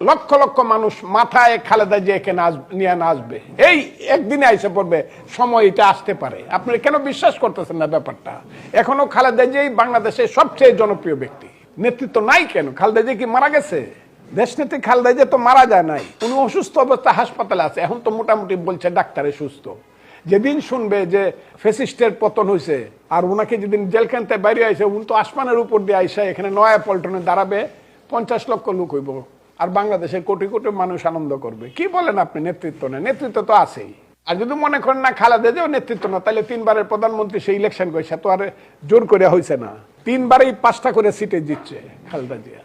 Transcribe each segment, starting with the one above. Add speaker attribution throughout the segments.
Speaker 1: লক্ষ লক্ষ মানুষ মাথায় খালেদা জিয়াকে নিয়ে নাচবে। এই একদিনে আইসে পড়বে, সময় এটা আসতে পারে। আপনি কেন বিশ্বাস করতেছেন না ব্যাপারটা? এখনও খালেদা জিয়াই বাংলাদেশের সবচেয়ে জনপ্রিয় ব্যক্তি। নেতৃত্ব নাই কেন? খালেদা জিয়া কি মারা গেছে? দেশনেত্রী খালেদা জিয়া তো মারা যায় নাই। উনি অসুস্থ অবস্থা হাসপাতালে আছে। এখন তো মোটামুটি বলছে ডাক্তারে সুস্থ। যেদিন শুনবে যে ফেসিস্টের পতন হয়েছে আর ওনাকে যেদিন জেলখান থেকে বাইরে আইসে উনি তো আসমানের উপর দিয়ে আইসে এখানে নয়া পল্টনে দাঁড়াবে, পঞ্চাশ লক্ষ লোক হইব। আর বাংলাদেশের কোটি কোটি মানুষ আনন্দ করবে। কি বলেন আপনি নেতৃত্ব নেই নেতৃত্ব তো আছেই। আর যদি মনে করেন না খালেদা যেও নেতৃত্ব না, তাহলে তিনবারের প্রধানমন্ত্রী সেই ইলেকশন করেছে তো আর জোর করে হয়েছে না। তিনবারেই পাঁচটা করে সিটে জিতছে খালেদা জিয়া।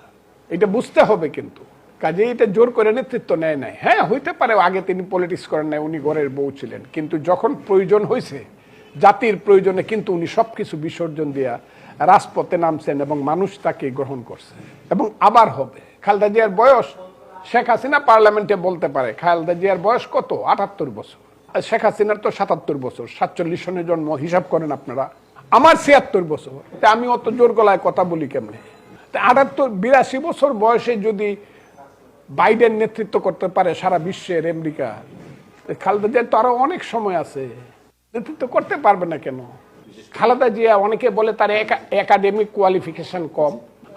Speaker 1: এটা বুঝতে হবে কিন্তু। কাজে এটা জোর করে নেতৃত্ব নেয় নাই। হ্যাঁ হইতে পারে, আগে তিনি পলিটিক্স করেন নাই, উনি ঘরের বউ ছিলেন। কিন্তু যখন প্রয়োজন হয়েছে জাতির প্রয়োজনে কিন্তু উনি সবকিছু বিসর্জন দিয়া রাজপথে নামছেন এবং মানুষ তাকে গ্রহণ করছে। এবং আবার হবে। খালেদা জিয়ার বয়স শেখ হাসিনা পার্লামেন্টে বলতে পারে। খালেদা জিয়ার বয়স কত? আটাত্তর বছর। শেখ হাসিনার তো সাতাত্তর বছর। সাতচল্লিশ সনের জন্ম। হিসাব করেন আপনারা। আমার ছিয়াত্তর বছর। তা আমি অত জোর গলায় কথা বলি কেমনে? তা আটাত্তর, বিরাশি বছর বয়সে যদি বাইডেন নেতৃত্ব করতে পারে সারা বিশ্বের আমেরিকা, খালেদা জিয়ার তো আরও অনেক সময় আছে। নেতৃত্ব করতে পারবে না কেন? খালেদা জিয়া অনেকে বলে তার একাডেমিক কোয়ালিফিকেশন কম।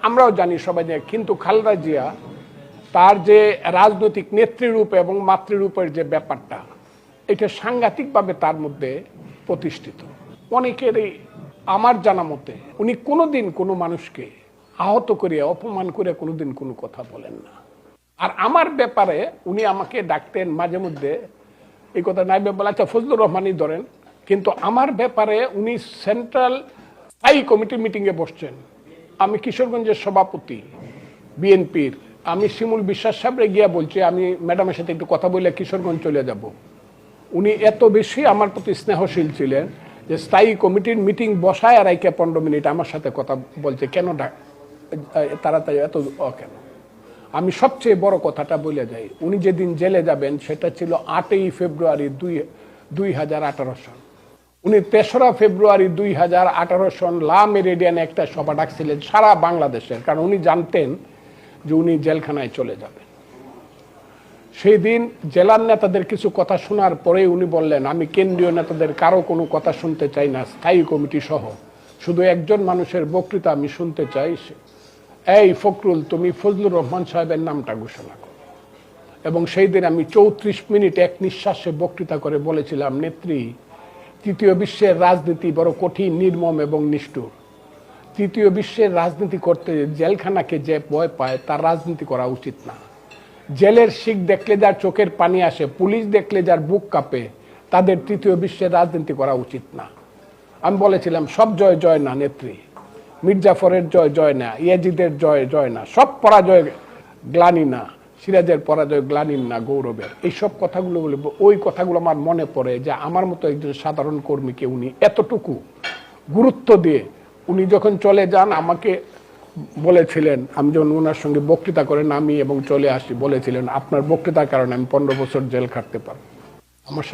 Speaker 1: আমরাও জানি সবাই যে কিন্তু খালেদা জিয়া তার যে রাজনৈতিক নেতৃরূপ এবং মাতৃরূপের যে ব্যাপারটা, এটা সাংঘাতিকভাবে তার মধ্যে প্রতিষ্ঠিত। অনেকেরই আমার জানা মতে উনি কোনোদিন কোনো মানুষকে আহত করে অপমান করে কোনোদিন কোনো কথা বলেন না। আর আমার ব্যাপারে উনি আমাকে ডাকতেন মাঝে মধ্যে, এই কথা নাই বলে আচ্ছা ফজলুর রহমানই ধরেন। কিন্তু আমার ব্যাপারে উনি সেন্ট্রাল স্থায়ী কমিটি মিটিংয়ে বসছেন। আমি কিশোরগঞ্জের সভাপতি, বিএনপির। আমি শিমুল বিশ্বাস সাহেবরে গিয়া বলছি, আমি ম্যাডামের সাথে একটু কথা বলে কিশোরগঞ্জ চলে যাব। উনি এত বেশি আমার প্রতি স্নেহশীল ছিলেন যে স্থায়ী কমিটির মিটিং বসায় আর আইকে পনেরো মিনিট আমার সাথে কথা বলছে, কেন ডাক তাড়াতাড়ি এত কেন? আমি সবচেয়ে বড় কথাটা বলে যাই, উনি যেদিন জেলে যাবেন সেটা ছিল আটই ফেব্রুয়ারি দুই দুই হাজার আঠারো সন উনি তেসরা ফেব্রুয়ারি দুই হাজার আঠারো সন লা মেরিডিয়ানে একটা সভা ডাকছিলেন সারা বাংলাদেশের, কারণ উনি জানতেন যে উনি জেলখানায় চলে যাবেন। সেই দিন জেলার নেতাদের কিছু কথা শোনার পরে উনি বললেন, আমি কেন্দ্রীয় নেতাদের কারও কোনো কথা শুনতে চাই না, স্থায়ী কমিটি সহ। শুধু একজন মানুষের বক্তৃতা আমি শুনতে চাই এই ফখরুল, তুমি ফজলুর রহমান সাহেবের নামটা ঘোষণা করো। এবং সেই দিন আমি চৌত্রিশ মিনিট এক নিঃশ্বাসে বক্তৃতা করে বলেছিলাম, নেত্রী তৃতীয় বিশ্বের রাজনীতি বড় কঠিন, নির্মম এবং নিষ্ঠুর। তৃতীয় বিশ্বের রাজনীতি করতে জেলখানাকে যে ভয় পায়, তার রাজনীতি করা উচিত না। জেলের শিখ দেখলে যার চোখের পানি আসে, পুলিশ দেখলে যার বুক কাঁপে, তাদের তৃতীয় বিশ্বের রাজনীতি করা উচিত না। আমি বলেছিলাম, সব জয় জয় না, নেত্রী। মির্জাফরের জয় জয় না, ইয়াজিদের জয় জয় না, সব পরাজয় গ্লানি না। সিরাজের পরাজয়, গ্লানির না গৌরবের। এইসব কথাগুলো বলে, ওই কথাগুলো আমার মনে পড়ে যে আমার মতো একজন সাধারণ কর্মীকে উনি এতটুকু গুরুত্ব দিয়ে উনি যখন চলে যান, আমাকে বলেছিলেন, আমি যখন ওনার সঙ্গে বক্তৃতা করে নামি এবং চলে আসি, বলেছিলেন, আপনার বক্তৃতার কারণে আমি পনেরো বছর জেল খাটতে পারব। আমার